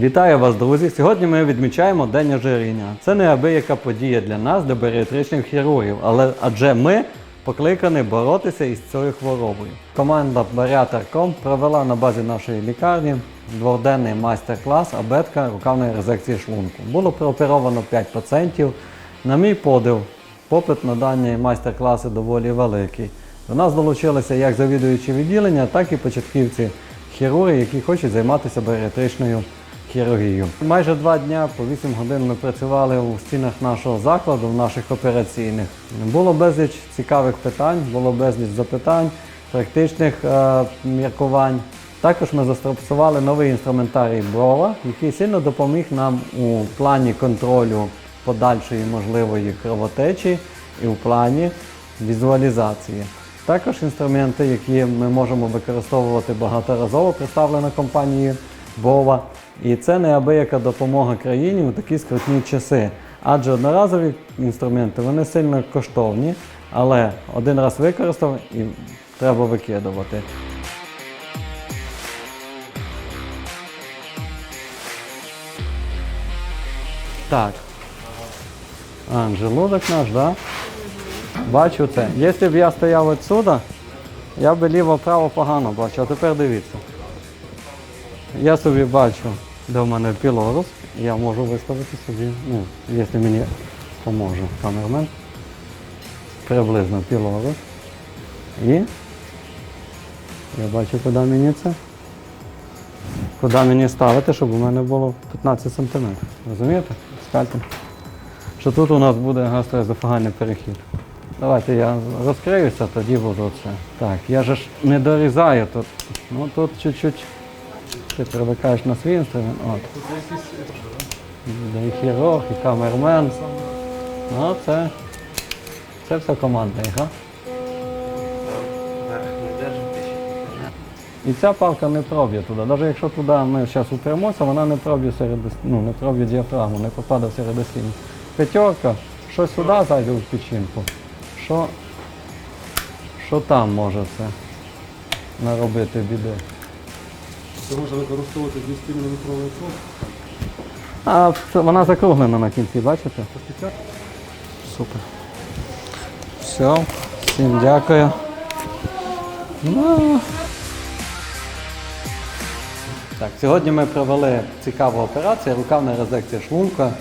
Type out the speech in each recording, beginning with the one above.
Вітаю вас, друзі! Сьогодні ми відмічаємо День ожиріння. Це неабияка подія для нас, для баріатричних хірургів, але адже ми покликані боротися із цією хворобою. Команда Bariater.com провела на базі нашої лікарні дводенний майстер-клас абетка рукавної резекції шлунку. Було прооперовано 5 пацієнтів. На мій подив, попит на дані майстер-класи доволі великий. До нас долучилися як завідуючі відділення, так і початківці хірурги, які хочуть займатися баріатричною хірургією. Майже два дня по 8 годин ми працювали у стінах нашого закладу, в наших операційних. Було безліч цікавих питань, було безліч запитань, практичних е, міркувань. Також ми застосували новий інструментарій Брова, який сильно допоміг нам у плані контролю подальшої можливої кровотечі і у плані візуалізації. Також інструменти, які ми можемо використовувати багаторазово, представлена компанією Бова. І це неабияка допомога країні у такі скрутні часи. Адже одноразові інструменти вони сильно коштовні, але один раз використав і треба викидувати. Так. А, желудок наш, да? Бачу це. Якщо б я стояв відсюди, я б ліво-право погано бачу. А тепер дивіться. Я собі бачу, де в мене пілорус. Я можу виставити собі, ну, якщо мені поможе камермен. Приблизно пілорус. І я бачу, куди мені це. Куди мені ставити, щоб у мене було 15 см. Розумієте? Скальпель. Що тут у нас буде гастроезофагальний перехід. Давайте я розкриюся, тоді буду це. Так, я ж не дорізаю тут. Ну тут чуть-чуть ти привикаєш на свій інструмент. От. І хірург, і камермен. Ну, це, це все командна гра. І ця палка не проб'є туди. Навіть якщо туди ми зараз упремося, вона не проб'є серед, ну, не проб'є діафрагму, не попаде в середостінь. П'ятерка, що сюди зайде в печінку, що, що там може це наробити біди. Це можна використовувати 200 мм цок. А це, вона закруглена на кінці, бачите? Супер. Все, всім дякую. Ну. Так, сьогодні ми провели цікаву операцію, рукавна резекція шлунка.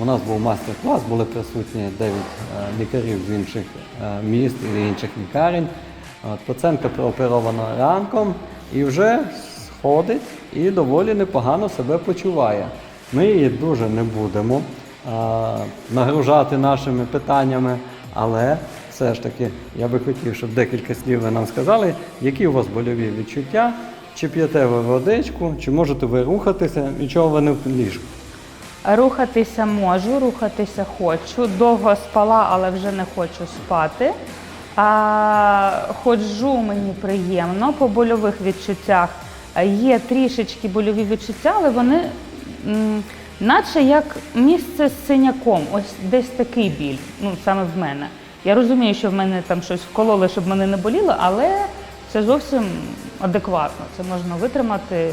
У нас був майстер-клас, були присутні 9 е, лікарів з інших е, міст і інших лікарень. От, пацієнтка прооперована ранком і вже ходить і доволі непогано себе почуває. Ми її дуже не будемо а, нагружати нашими питаннями, але все ж таки я би хотів, щоб декілька слів ви нам сказали, які у вас больові відчуття, чи п'єте ви водичку, чи можете ви рухатися, і чого ви не в ліжку. Рухатися можу, рухатися хочу. Довго спала, але вже не хочу спати. А, ходжу, мені приємно. По больових відчуттях є трішечки больові відчуття, але вони наче як місце з синяком. Ось десь такий біль, ну саме в мене. Я розумію, що в мене там щось вкололи, щоб мене не боліло, але це зовсім адекватно. Це можна витримати.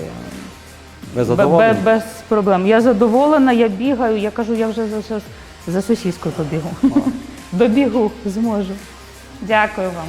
Ви Бе- Без проблем. Я задоволена, я бігаю. Я кажу, я вже за, за сусідською побігу. Добігу зможу. Дякую вам.